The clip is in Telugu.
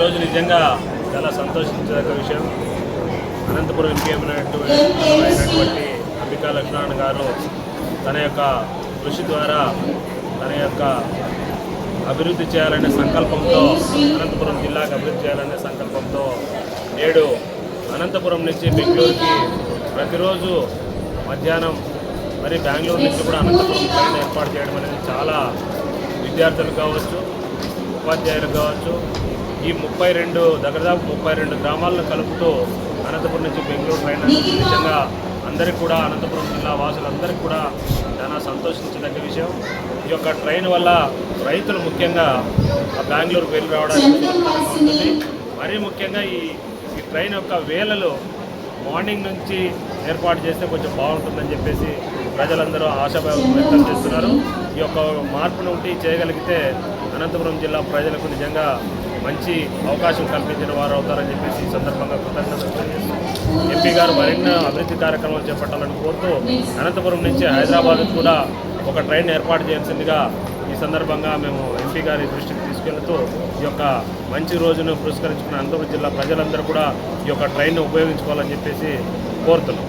ఈరోజు నిజంగా చాలా సంతోషించదగ్గ విషయం. అనంతపురం ఎంపీ అయినటువంటి అంబికా లక్ష్మణ్ గారు తన యొక్క కృషి ద్వారా తన యొక్క అభివృద్ధి చేయాలనే సంకల్పంతో అనంతపురం జిల్లాకు అభివృద్ధి చేయాలనే సంకల్పంతో నేడు అనంతపురం నుంచి బెంగళూరుకి ప్రతిరోజు మధ్యాహ్నం మరి బెంగళూరు నుంచి కూడా అనంతపురం ట్రైన్ ఏర్పాటు చేయడం అనేది చాలా విద్యార్థులు కావచ్చు ఉపాధ్యాయులు కావచ్చు ఈ ముప్పై రెండు దగ్గరదాపు ముప్పై రెండు గ్రామాలను కలుపుతూ అనంతపురం నుంచి బెంగళూరు ట్రైన్ నిజంగా అందరికీ కూడా అనంతపురం జిల్లా వాసులందరికీ కూడా చాలా సంతోషించదగ్గ విషయం. ఈ యొక్క ట్రైన్ వల్ల రైతులు ముఖ్యంగా ఆ బెంగళూరుకు వెళ్ళి రావడానికి మరీ ముఖ్యంగా ఈ ఈ ట్రైన్ యొక్క వేళలు మార్నింగ్ నుంచి ఏర్పాటు చేస్తే కొంచెం బాగుంటుందని చెప్పేసి ప్రజలందరూ ఆశాభావం వ్యక్తం చేస్తున్నారు. ఈ యొక్క మార్పును ఉండి చేయగలిగితే అనంతపురం జిల్లా ప్రజలకు నిజంగా మంచి అవకాశం కల్పించిన వారు అవుతారని చెప్పేసి ఈ సందర్భంగా కృతజ్ఞతలు ఎంపీ గారు మరిన్ని అభివృద్ధి కార్యక్రమాలు చేపట్టాలని కోరుతూ అనంతపురం నుంచి హైదరాబాద్ కూడా ఒక ట్రైన్ ఏర్పాటు చేయాల్సిందిగా ఈ సందర్భంగా మేము ఎంపీ గారి దృష్టికి తీసుకెళ్తూ ఈ యొక్క మంచి రోజును పురస్కరించుకున్న అనంతపురం జిల్లా ప్రజలందరూ కూడా ఈ యొక్క ట్రైన్ను ఉపయోగించుకోవాలని చెప్పేసి కోరుతున్నాం.